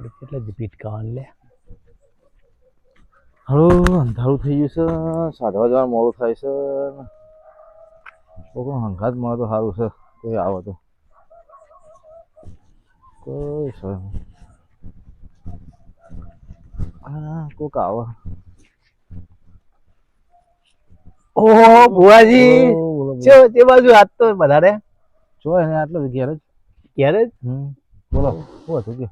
આપણે કેટલા જ ભીટકાવાનું લે. હલો અંધારું થઈ ગયું છે સાધવા જવાનું મોડું થાય છે. કોઈ હંગાત મળે તો સારું છે કોઈ આવે તો. કોઈ છે. હા કોક આવે. ઓ, બોલો, છે તે બાજુ આજ તો વધારે. જો એને આટલો ઘેર જ. ક્યારે જ? હમ બોલો શું હતું કે?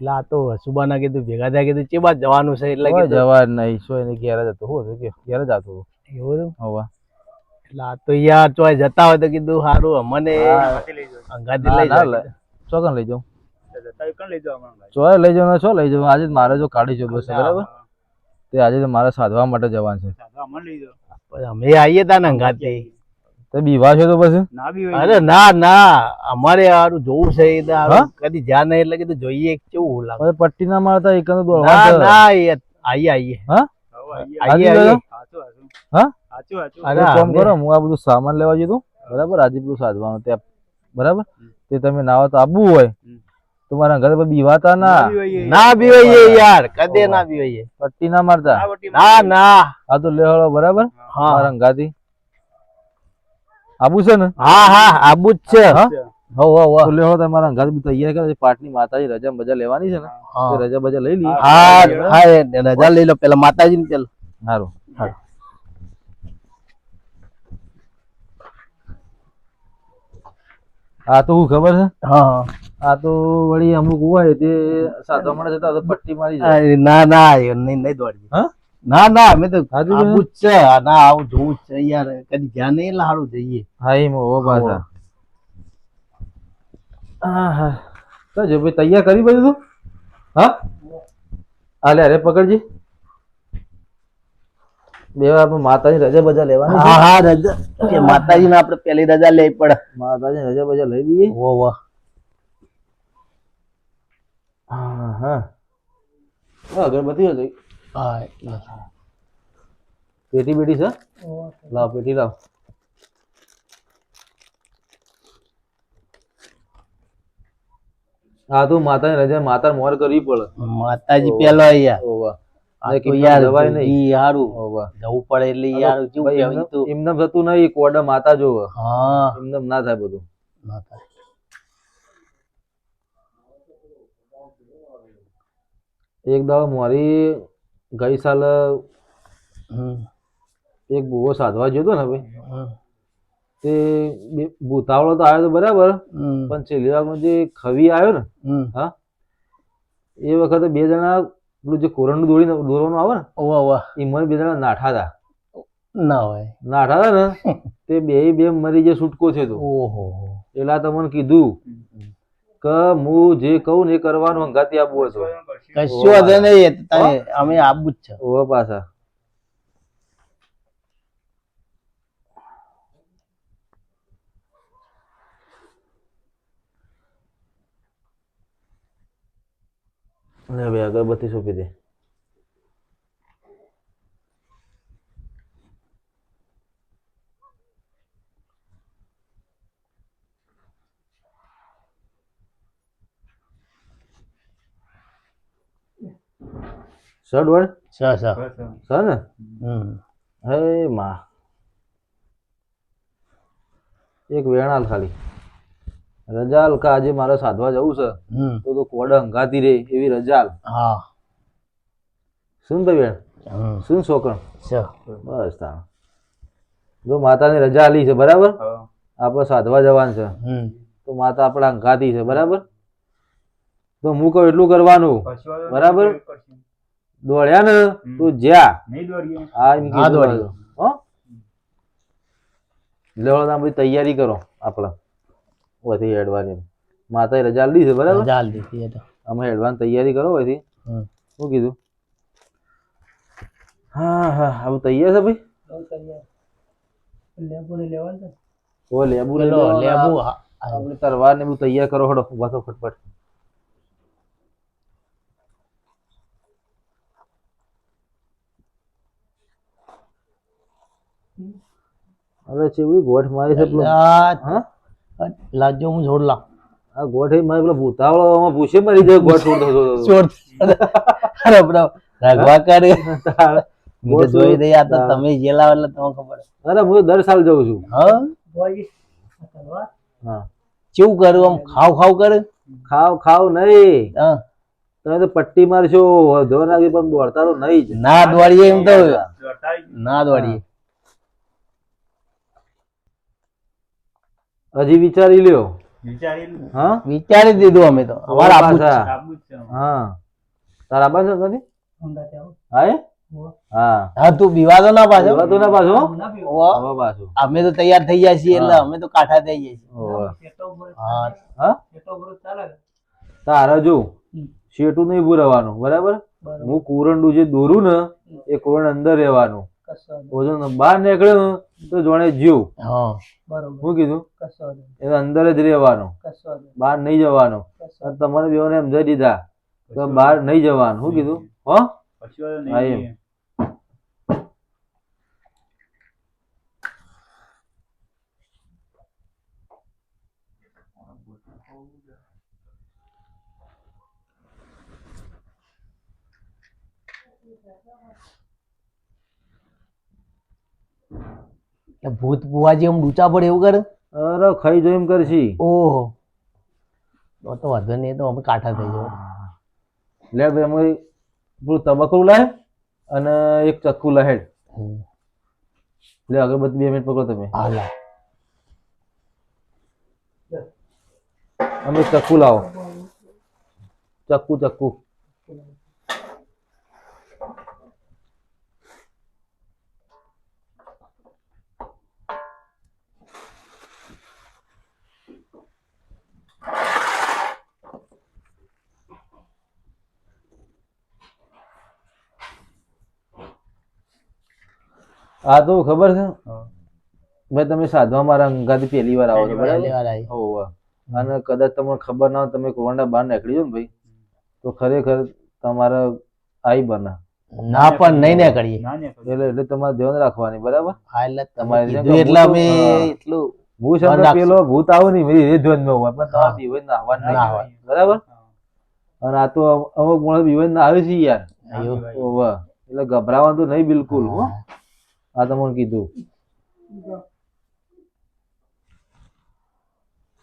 એટલે આ તો સુબાના કીધું ભેગા થયા કીધું ચે બાદ જવાનું છે? એટલે કે જવા નહીં છો એને ઘેર જ હતો હતું કે ઘેર જ હતો એવું હતું? હવે. એટલે આ તો યાર ચોય જતા હોય તો કીધું સારું અમને હા. અંગાથી લઈ લે. ચોકન લઈ જાઉં? ચોય લઈ જાઉં છો લઈ જાઉં? આજે મારે જો કાઢી જો બસ બરાબર? તે આજે તો મારે સાધવા માટે જવાનું છે. અમે આવીએ તા ને અંગાથી. તે બીવા છો તો પછી? અરે ના ના. અમારે આરું જોવું છે એ કદી જ્યાં નહીં એટલે કે જોઈએ કેવું લાગે પટ્ટી ના મારતા એક દોડવા ના ના આઈએ આઈએ. હા? આઈએ. આજે આઈએ. હા? અરે કામ કરો હું આ બધું સામાન લેવા જતો બરાબર? આજે બધું સાધવાનું ત્યાં. બરાબર? તે તમે ના તો આવવું હોય. તો મારા ઘરે બીવાતા ના? ના બીવાઈએ યાર. કદે ના બીવાઈએ પટ્ટી ના મારતા? ના ના આ તો લેવાડો બરાબર? હા. અંગાથી આબુ છે ને? હા હા આબુ જ છે. હા? હો. હો લેવાડો તમારા ઘર બી તૈયાર કરે પાટની માતાજી રજા મજા લેવાની છે ને. રજા બજા લઈ લઈએ. હા હા એ રજા લઈ લો. પેલા માતાજી ને પેલા સારું આ તો હું ખબર છે? હા આ તો વળી અમુક હોય તે સાધવા માટે જતા તો પટ્ટી મારી જાય. ના ના એ નહીં નહીં દોડી હા? ના ના અમે તો આવું જ છે. ના આવું જોવું જ છે. યાર કદી જ્યાં નહીં હારું જઈએ. હા એમ હો પાછા. હા હા તો જો ભાઈ તૈયાર કરી બધું તું? હા? હાલે અરે પકડજી. બે આપણે માતાજી રજા બજા લેવાની હા હા રજા. માતાજી માતાજી આપણે પેલી રજા લેવી પડે. માતાજી રજા બજા લઈ દઈએ વો વાહ. હા હા અગરબત્તી હતી હા એટલે. પેટી બેટી છે? લાવ પેટી લાવ. હા તું માતાની રજા માતા મોર કરવી પડે. માતાજી પેલો અહીંયા ઓવા આ અને યાર દવાઈ નહીં. ઈ હારું. ઓવા જવું પડે એટલે યાર કેવું કહેવાય એમને એમને થતું નહીં કોડા માતા જોવે. હા. એમને ના થાય બધું. ના થાય. એક દાવ મારી ગઈ સાલ એક બુવો સાધવા ગયો હતો ને ભાઈ તે બે- ભૂતાવળો તો આવ્યો તો બરાબર પણ છેલ્લી વારમાં જે ખવી આવ્યો ને હા એ વખતે બે જણા પેલું જે કોરણનું દોડીને દોરવાનું આવે ને ઓવા ઓવા એ મને બે જણા નાઠા હતા. ના હોય. નાઠા હતા ને તે બે બે મરી જે છૂટકો છે તો. ઓહો. એટલે તમને કીધું કે હું જે કહું ને એ કરવાનું હંગાતી આપવું હતો કશું વાંધો નહીં. અમે આબુ જ છે. ઓ પાછા. ને બે અગરબત્તી સોંપી દે. વળ સ ને? હે માં. એક વેણાલ ખાલી. રજાલ કા આજે મારે સાધવા જવું છે તો તો કોડ હંગાતી રે એવી રજાલ. હા. શું ભાઈ હમ. શું છોકણ બસ તા જો માતાની રજા આલી છે બરાબર? આપણે સાધવા જવાનું છે. હમ. તો માતા આપણા હંગાતી છે બરાબર? તો હું કહું એટલું કરવાનું. બરાબર? દોડ્યા ને તું જ્યાં. હા એમ. હા, કીધું દોડી. હો? લેવડો બધી તૈયારી કરો આપણા. ઓથી હેડવાની. માતાએ રજા લીધી છે બરાબર? રજા લીધી એ તો. અમે હેડવાની તૈયારી કરો વધી શું કીધું? હા હા હવે તૈયાર છે ભાઈ? ઓ લેબુ લેવાનું લો લેબુ હા. આપણે તરવાર ને બધું તૈયાર કરો હડો ઊભા થો ફટફટ. હવે ચેવી ગોઠ મારી છે પેલો. આ હા? જોડ લાવ. આ ગોઠ એ મારે પેલો ભૂતાવળો આમાં ભૂસે મરી જાય ગોઠ છોડતો છોડતો. છોડ અરે બરો રાગવા કરે. તાળ. જોઈ દઈ આ તો તમે જેલા એટલે તમને ખબર અરે હું દર સાલ જઉં છું. હા? હા. કેવું કરું આમ? ખાવ ખાવ કરે? ખાવ ખાવ નહીં. હા. તમે તો પટ્ટી મારશો વધો નાખી પણ દોડતા તો નહીં જ. ના દોડીએ એમ તો. ના દોડીએ. હજી વિચારી લ્યો. હા? વિચારી દીધું અમે તો. અમારા છે. પાછા. હા. તારા પાસે નથી? હા એ? હા. હા. તું બીવાદો ના પાછો તો ના પાછો. હવે પાછો. અમે તો તૈયાર થઈ જાય છીએ એટલે અમે તો કાઠા થઈ જાય છીએ. હા. હા? તારા જો શેઠું નહીં ભૂરવાનું બરાબર? હું કુરંડું જે દોરું ને એ કુરણ અંદર રહેવાનું. ઓજો બહાર નીકળ્યું તો જોણે જીવ. હા. શું કીધું? એ અંદર જ રહેવાનું. બહાર નહીં જવાનું. તમારે બેઓને સમજાવી દીધા. તો બહાર નહીં. જવાનું. શું કીધું? હો? હા એમ. એટલે ભૂત બુવાજી આમ ડૂચા પડે એવું કરે? અરે ખાઈ જો એમ કરશી ઓહો. તો તો વાંધો નહીં તો અમે કાઠા થઈ જાવ લે ભાઈ અમે પેલું તબકરું લાય અને એક ચક્કુ લહેડ લે અગરબત્તી બે મિનિટ પકડો તમે. હા લા. અમે ચક્કુ લાવો. ચક્કુ ચક્કુ. આ તો ખબર છે? ભાઈ તમે સાધવા મારા અંગાથી પહેલી વાર આવો છો બરાબર? પહેલી વાર આવી. હોવે. અને કદાચ તમને ખબર ના હોય તમે કોરોના બહાર નીકળી ને ભાઈ તો ખરેખર તમારે આઈ બના. ના પણ નહીં ને. કરીએ એટલે એટલે તમારે ધ્યાન રાખવાની બરાબર? હા એટલે તમારે એટલે અમે એટલું હું રાખશું. પેલો ભૂત આવો નહીં એ ધ્યાનમાં હોય પણ તમારે હા. ના નાહવાનું ના નહીં બરાબર? અને આ તો અમુક માણસ બીવાઈ ના આવે છે યાર. હોવે. એટલે ગભરાવાનું તો નહીં બિલકુલ હો. આ તમને કીધું.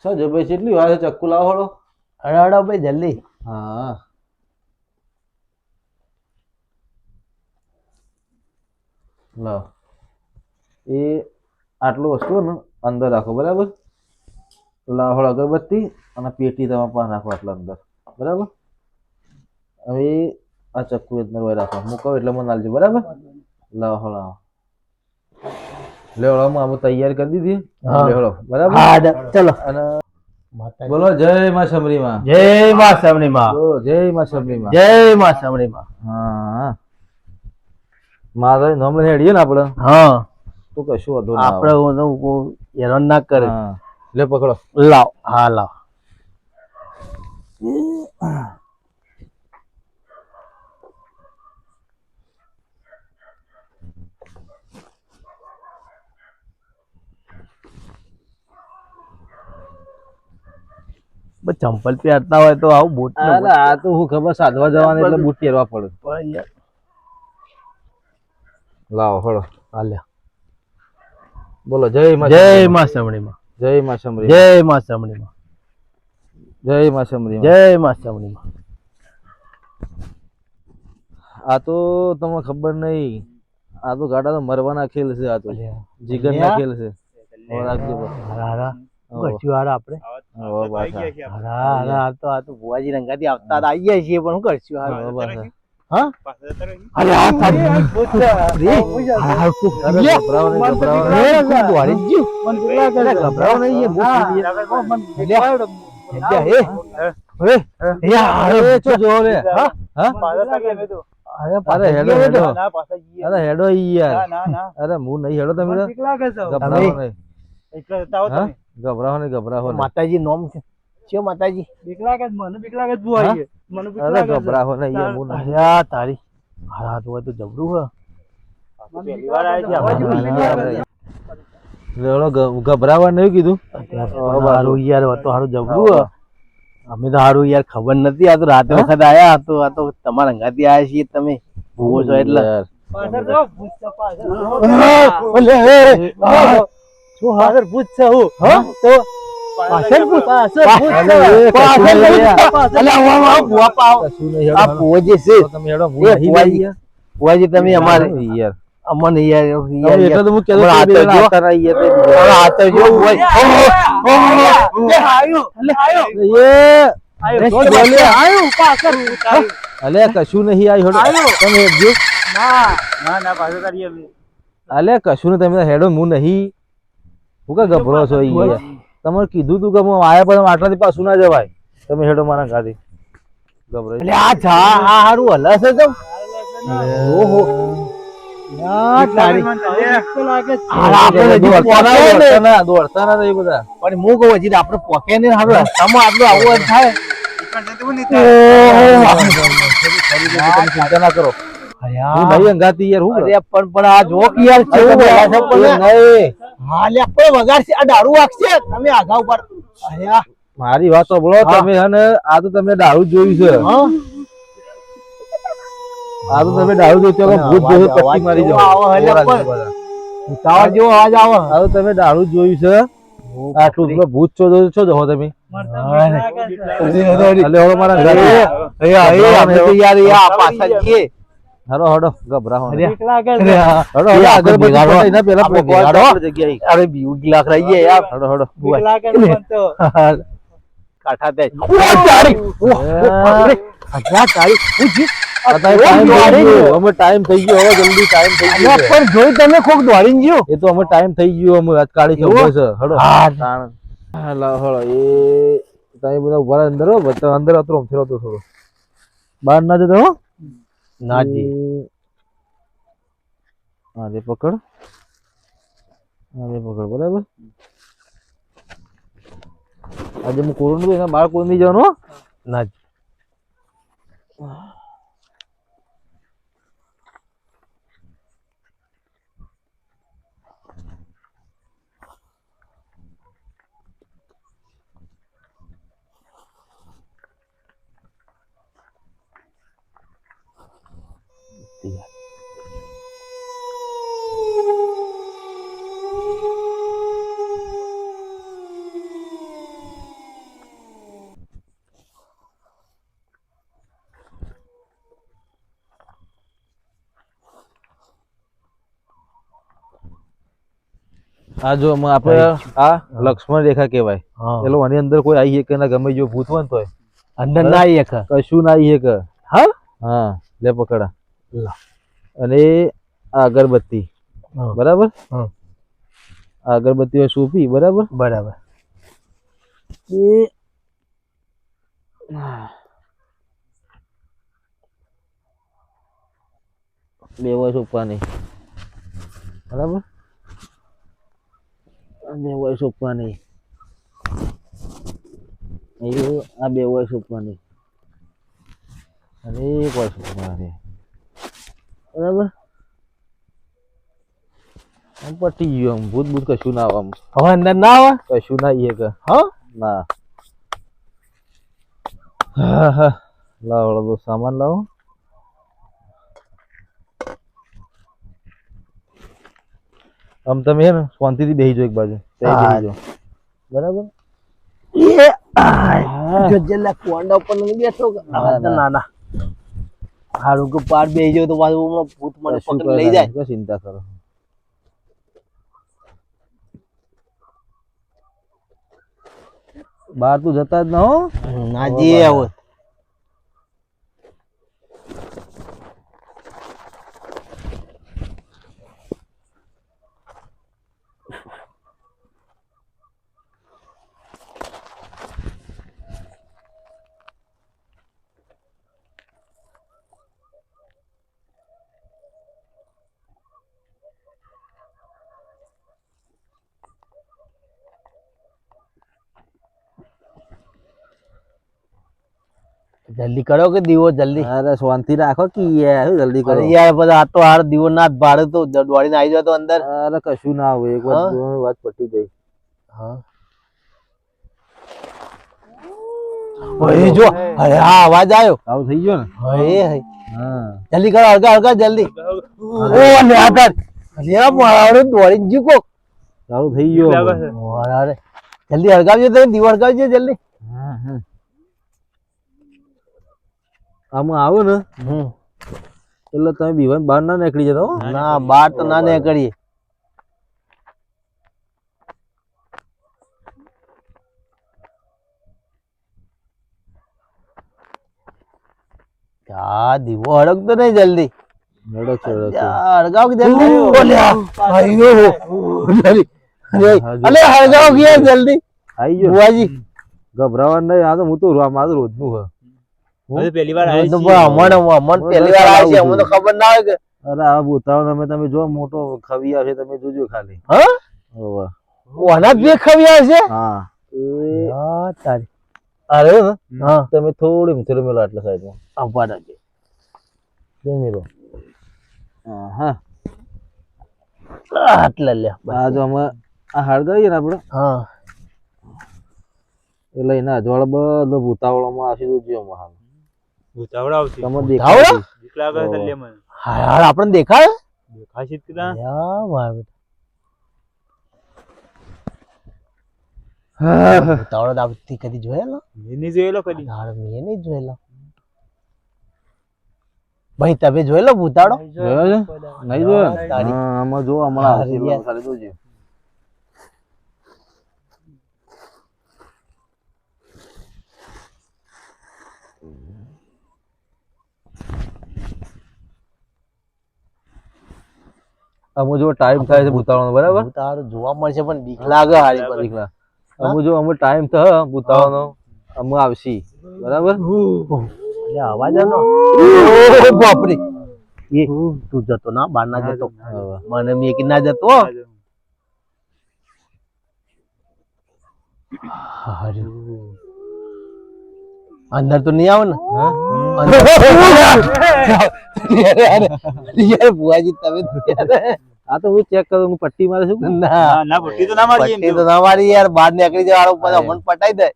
છે ભાઈ કેટલી વાર ચક્કુ લાવો હળો. અરે ભાઈ જલ્દી. હા. લો એ આટલું વસ્તુ ને અંદર રાખો બરાબર? લાહોળ અગરબત્તી અને પેટી તમે પણ રાખો આટલા અંદર બરાબર? હવે આ ચક્કુ અંદર હોય રાખો મૂકો એટલે મને આલજો બરાબર? લાહોળ આવો. લે હળો અમે તૈયાર કરી દીધી. હા. લે હળો. બરાબર? હા ચલો. અને બોલો જય માં સમરી માં જય માં સમણી માં જય માં સમરી માં જય માં સમણી માં હા. મારા નામ હેડીએ ને આપણે હા. તો કશું વાંધો ના આપણે હું હેરાન ના કરે. લે પકડો. લાવ. હા લાવ. ચંપલ પહેરતા હોય તો આવું બૂટ અરે આ તો હું ખબર સાધવા જવાનું એટલે બૂટ પહેરવા પડે. લાવો હળો હાલ્યા બોલો જય માં જય માં સમણી માં જય માં સમરી જય માં સમણી માં જય માં સમરી જય માં સમણીમાં. આ તો તમને ખબર નહીં. આ તો ગાડા તો મરવાના ખેલ છે આ તો. જીગરના ખેલ છે. રાખજો. કરશું હારા આપણે. હારા હારા તો આ તો ભુવાજી રંગાથી આવતા આવી આઈ ગયા છીએ પણ શું કરશું? હારા પાછા. હા? અરે આ હા? હા હેડો હેડો. અરે હેડો યાર. અરે હું નહીં હેડો તમે? તો. ગભરાવો નહીં હા? ગભરાવો નહીં ગભરાવો નહીં માતાજી. નોમ છે છે. માતાજી અરે ગભરાવો નહીં યાર હું ના. તારી હારા તો તો જબરું હે. ગ- ગભરાવા નહીં કીધું? હારું યાર તો હારું જબરું હે. અમે તો હારું યાર ખબર નથી આ તો રાતે વખત આયા તો આ તો તમારા અંગાથી આયા છીએ તમે. ભૂવો છો એટલે. યાર. હા? હા? તો પાછળ? પાછળ? અલે, આવો, પાવ. કશું નહીં, આ હેડો. છે. તમે હેડો, અમારે યાર. અમને યાર એટલે તો હું જો. આ તો. જો. એ, કશું નહીં અલે કશું તમે હેડો હું નહીં. હું કે ગભરો છો યાર? તમારે કીધું તું કે હું આયા પણ આટલાથી પાછું ના જવાય. તમે હેડો મારા ગાડી ગભરો એટલે આ છા આ હારું હલે છે. ઓહો. પોકે ને રસ્તામાં આટલું આવું થાય. ચિંતા ના કરો. હું અંગાતી યાર હું પણ પણ આ જોક યાર કેવું નહીં. હા લ્યા પણ વગાડશે આ દારૂ વાગશે? તમે આગા ઉપર. અરે મારી વાત સાંભળો તમે હે આ તો તમે દારૂ જોયું છે. આ તો તમે દારૂ જોયું છે ભૂત જોયું પટ્ટી મારી જાઓ. કેવો આવે એટલે બધા. ઉતાવળ જેવો અવાજ આવે. આ તો તમે દારૂ જ જોયું છે. આટલું ભૂત છો જો છો જો તમે. એટલે હવે મારા ઘરે. અરે, અરે, અમે તો યાર યાર પાછા જઈએ. હરો હડો આ- હડો હડો આગળ અગરબત્તી ભેગા રહો. પટાઈ ના પેલા જગ્યાએ. અરે બીવું ગિલાસ રહી ગયા યાર. હડો હડો કાઠા તારી. તારી. અમે ટાઈમ થઈ ગયો. હવે જલ્દી ટાઈમ થઈ ગયો પણ જોઈ તમે કોક દોડીને ગયો? એ તો અમે ટાઈમ થઈ ગયો. અમે આજ કાળી એવું? ચૌદસ છે. હડો હા. હળો એ તમે બધા ઊભા અંદર અંદર અતરો ફેરો તો થોડો. બહાર ના જતો હો ના હા રે પકડ. હા રે પકડ બરાબર? આજે હું કોરોના બહાર કોઈ નહીં જવાનું હો. આ જો આપણે આ લક્ષ્મણ રેખા કહેવાય. હા. પેલો આની અંદર કોઈ આવી શકે ના ગમે જો ભૂત હોય તોય. અંદર ના આવી શકે. કશું ના આવી શકે. હા? હા લે પકડા. અને આ અગરબત્તી. બરાબર? હા. આ અગરબત્તી સૂપી બરાબર? બરાબર. એ બે વર્ષ ઉપવાની બરાબર? બે હોય ઉપવાની એ આ બે હોય ઉપવાની અને એક હોય ઉપવાની બરાબર? આમ પટી ગયું આમ ભૂત ભૂત કશું ના આવે આમ. હવે અંદર ના આવે કશું ના ઈએ કે હા? ના. હા હા. લાવો લાવો સામાન લાવો. આમ તમે હે ને શાંતિથી બેહી જાઓ એક બાજુ ત્યાં હા. જાઓ બરાબર એ આય. કોંડા ઉપર નહીં બેઠો કે? ના, ના. હારું કે પાર બેહી જાવ તો પાછું ભૂત મને પકડી લઈ જાય ચિંતા કરો બહાર તું જતા જ ના હો ના જે આવો જલ્દી કરો કે દીવો જલ્દી અરે શાંતિ રાખો કે યાર શું જલ્દી કરો અરે યાર બધા આ તો હાર દીવો ના જ ભાડે તો દોડીને આવી જાય તો અંદર અરે કશું ના હોય એક વાર હા? જોવાની વાત પટી જાય હા ઓય જો અરે આ અવાજ આવ્યો ચાલુ થઈ ગયો ને ઓય હઈ. હા જલ્દી કરો હળગા હળગા જલ્દી ઓ લે આગળ અરે મારો દોડી જ કોક ચાલુ થઈ ગયો અરે જલ્દી હળગાવજો તમે દીવો હળગાવજો જલ્દી હા, હા. આમાં આવો ને. હમ એટલે તમે બીવાન બહાર ના નીકળી જતા હો. ના બાર તો ના નીકળીએ. આ દીવો હળગતો નહીં જલ્દી. કે જલ્દી? અલે ગયા જલ્દી? આઈ ગયો. ગભરાવા ગભરાવાનું નહીં આ તો હું તો મારું રોજનું હે? પહેલી વાર અમણ અમણ પહેલી વાર આવી છે અમને તો ખબર ના હોય કે અરે આ ભૂતાવ તમે તમે જો મોટો ખવિયા છે તમે જોજો ખાલી. હા? હોવે. ઓના બે ખવિયા છે? હા. એ હા તારી. અરે હા. તમે થોડી મિત્ર મેલો આટલા સાઈડમાં અપાડ છે કેમ મેલો. હા હા આટલા લે આ જો અમે આ હળગાવીએ ને આપણે? હા. એ લઈને અજવાળ બધો ભૂતાવળમાં આવશે તો જો હાલ. આપણને દેખાય દેખાશે તાવડો દાવતી કદી જોયેલો? મેં નહીં જોયેલો કદી. યાર મેં નહીં જોયેલો. ભાઈ તમે જોયેલો ભૂતાડો જોયો નહીં જોયો? આમાં જો હમણાં આવશે સારી જોજો. અમુ જો ટાઈમ થાય છે ભૂતાવાનો બરાબર? ભૂતાડો જોવા મળશે પણ બીક લાગે હારી પર દીકરા અમુ જો અમુ ટાઈમ થયો ભૂતાવાનો અમુ આવશી. બરાબર? એટલે અવાજ આનો? બાપરે. એ તું જતો ના બાર ના જતો. મને મેકી ના જતો. અંદર તો નહીં આવે ને યાર બુઆજી તમે તો યાર. આ તો હું ચેક કરું હું પટ્ટી મારે છું ના ના ભટ્ટી તો ના મારી પટ્ટી તો ના મારી યાર બહાર નીકળી જાય વાળો પછી અમન પટાઈ દે.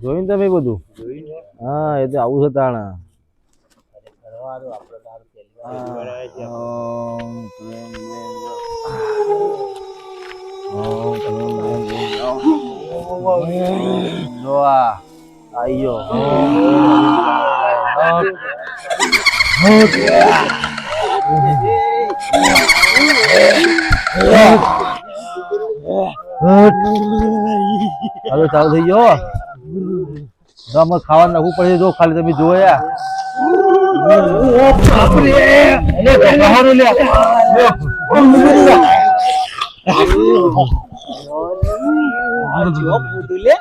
જોયું ને તમે બધું? હા એ તો આવું છે તાણા. ઓમ ક્લીમ ગયો હવે ચાલુ થઈ ગયો. ગામમાં ખાવાનું નાખવું પડે જો ખાલી તમે જોયા. લે.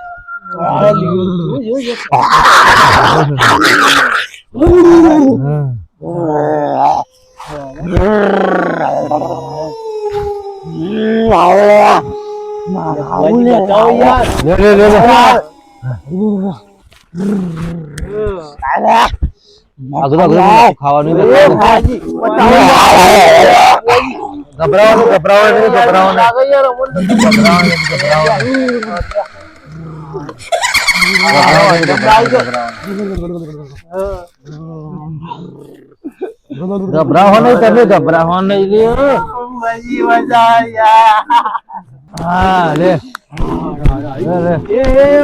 เดี๋ยวเดี๋ยวเดี๋ยวเอาขึ้นมาขึ้นมาเขาอันนี้ไปเลย घबराओ नहीं घबराओ नहीं घबराओ नहीं घबराओ नहीं घबराओ नहीं ગભરાવો નહીં તમે, ગભરાવો નહીં લે હા, લે. લે લે.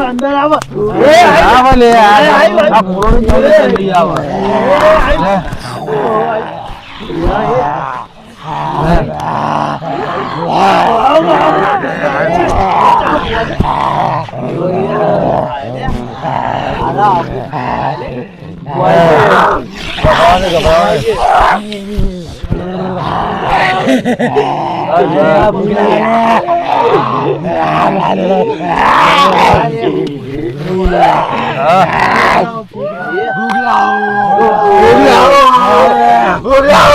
અંદર આવો એ આવ લે. આ પૂરોની જલ્દી આવ. Google out! Google out!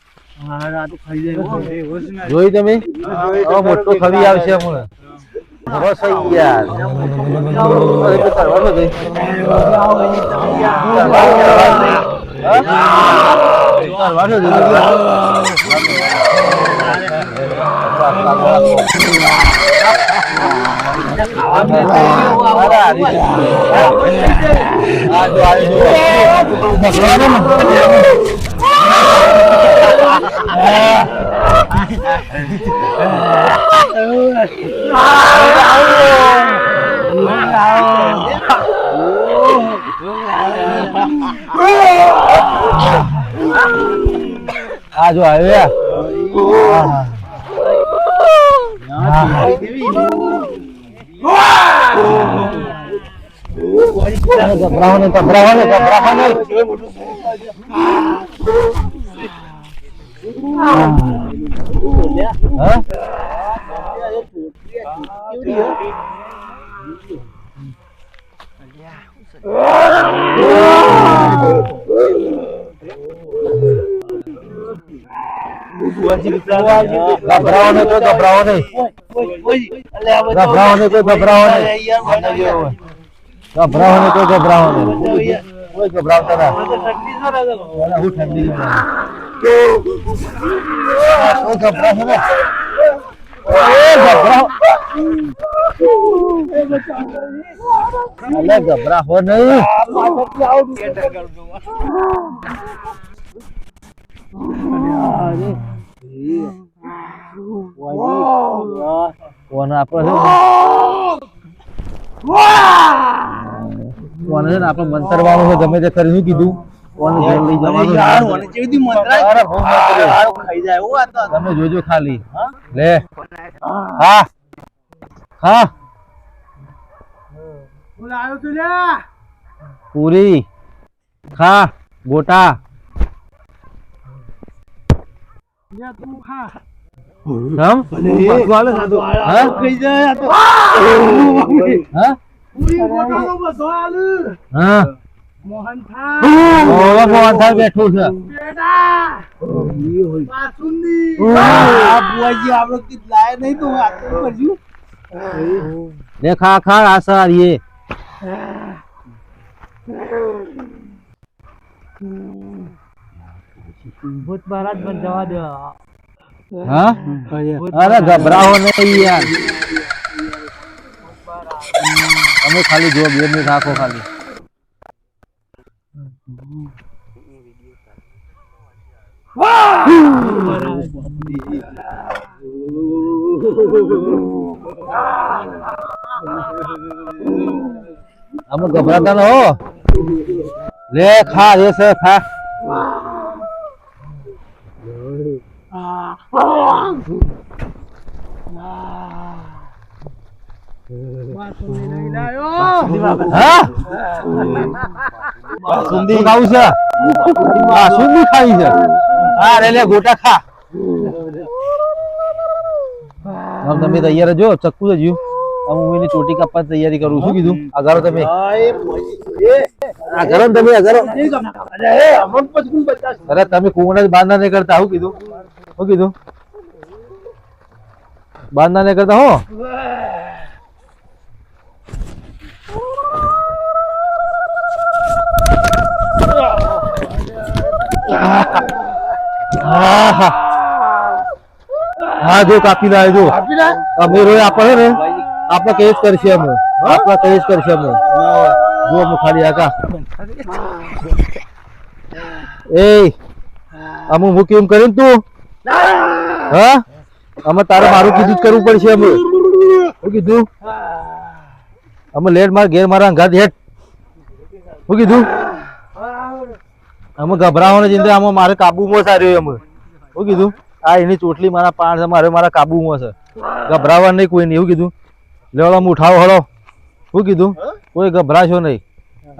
જોઈ તમે હવે મોટો કવિ આવશે હમણાં બસ યાર છે. હા? કરવાનું આ જો આવ્યો ગભરાવો નહીં ગભરાવો નહીં ગભરાવો નહીં હા ગભરાવો નહીં કોઈ ગભરાવો નહીં ગભરાવો નહીં કોઈ ગભરાવો નહીં ગભરાવો નહીં કોઈ ગભરાવો નહીં કોઈ ગભરાવતા ના હું ઠંડી કોઈ ગભરાશો ને? અલે ગભરાવો નહીં. કોને આપણે છે ને છે ને આપણે મંતરવાનું છે ગમે તે કરી શું કીધું. કોને ઘેર લઈ જવાનું છે? અરે બહુ તો તમે જોજો ખાલી. લે. હા. હા. પૂરી. ખા ગોટા. હા? હા. ઓવા મોહનથાળ બેઠું છે. ખા ખા આ સારી ભૂત મહારાજ પણ જવા દો. હા? અરે ગભરાવો નહીં યાર. તમે ખાલી જો બે મિનિટ રાખો ખાલી. અમે ગભરાતા ન હો. લે, ખા રે છે ખા. તૈયાર જો ચક્કુ જ આમ હું ચોટી કાપવાની તૈયારી કરું શું કીધું અગારો તમે તમે અગારો અરે તમે કુંવડા જ બાંધા નહીં કરતા શું કીધું શું કીધું બાંધા નહીં કરતા હો. આહા. હા જો કાપી લાવે જો. અમે રોય આપણે ને? આપણે કઈ જ કરશે અમે. આપણે કઈ જ કરશે અમે. જો અમે ખાલી આકા એ. અમે હું કેમ કરીને તું? હા? અમે તારે મારું કીધું જ કરવું પડશે અમે. શું કીધું? અમે લેટ માર ઘેર મારા અંગાત હેઠ. શું કીધું? અમે ગભરાવાની જિંદગી આમાં મારે કાબુમાં હોય અમે. શું કીધું આ એની ચોટલી મારા છે મારે મારા કાબુમાં છે. ગભરાવા નહીં કોઈ નહીં એવું કીધું. લેવડો આમ ઉઠાવો હળો. શું કીધું કોઈ ગભરાશો નહીં.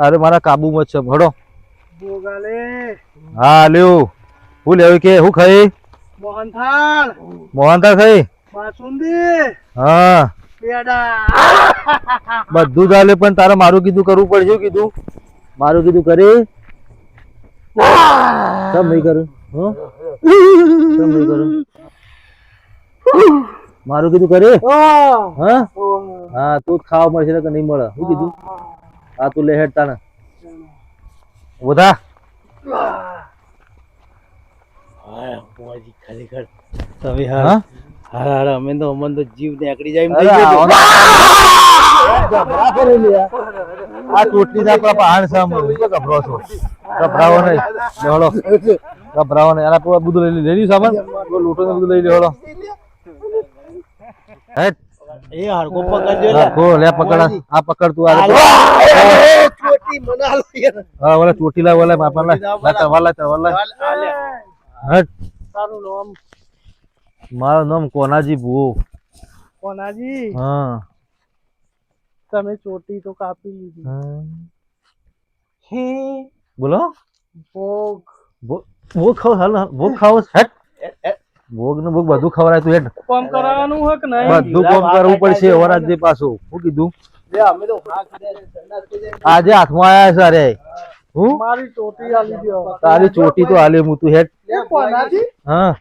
અરે મારા કાબુમાં જ છે. હળો. હા લ્યો. હું લેવું કે? હું ખાઈ? મોહનથાળ. મોહનથાળ ખાઈ? બાસુંદી. હા. બધું ચાલે પણ તારે મારું કીધું કરવું પડશે કીધું? મારું કીધું કરે. સબ નહીં કરું. હં? મારું કીધું કરે? હા? હા તું જ ખાવા મળશે કે નહીં મળે. શું કીધું? હા તું લે હેડ તાને ઉધા ખરેખર તમે હા હા? હાર હાર અમે તો અમન તો જીવ જાય. ગભરા કરે લે આ. આ ના પહાડ સામે. ગભરો છો ગભરાવો નહીં ગભરાવો નહીં આના પૂરા બધું લઈ લે લઈ પેલો લોટો ને બધું લઈ લેવડો હેટ. એ હરકો પકડજો લે. રાખો લે પકડ. આ. પકડ તું આ. લે. ચોટી મના યાર. હા ઓલા ચોટી લા ઓલા બાપા લા. લાતા વાલા તા વાલા હટ. તારું નામ? મારું નામ કોનાજી ભૂવો કોનાજી? હા. તમે ચોટી તો કાપી લીધી. હા. હે? બોલો. ભોગ. ભોગ ભોગ ખાવ હાલ ભોગ ખાવ હેટ. ભોગ ને ભોગ બધું ખવડાય તું હેટ. કામ કરાવવાનું હક નહીં. બધું કામ કરવું પડશે વરાજની પાછું. શું કીધું? લે. આજે હાથમાં આયા છે અરે. હું? મારી ચોટી આલી દ્યો તારી ચોટી તો હાલે હું તું હેટ. લે, હા.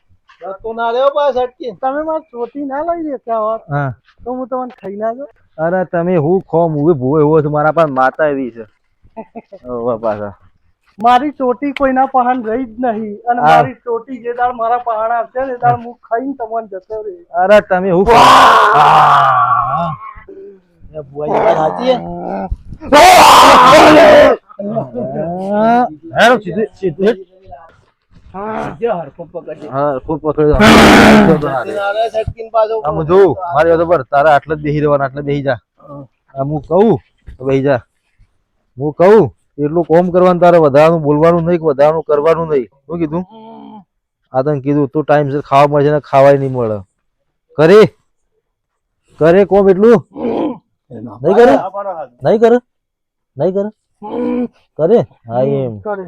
તો ના પાસ હટકી. તમે મારી ચોટી ના લઈ દેતા વાત હા. તો હું તમને ખાઈ ના અરે તમે હું ખો હું ભૂવો એવો છે મારા પાસે માતા એવી છે. ઓવા પાછા. મારી ચોટી કોઈના પહાણ રહી જ નહીં. અને મારી ચોટી જે દાળ મારા પહાણ આવશે ને દાળ હું ખાઈને તમને જતો રે અરે તમે હું તારા આટલા જ બેહી રહેવાના આટલે બેહી જા. હું. કહું તો જા. હું કહું એટલું કોમ કરવાનું તારે વધારાનું બોલવાનું નહીં વધારાનું કરવાનું નહીં. શું કીધું? આ તને કીધું તું ટાઈમ સર ખાવા મળશે ને ખાવાય નહીં મળે. કરે. કરે કોમ એટલું? નહીં કરે? નહીં કરે? નહીં કરે? કરે? હા એમ. કરે.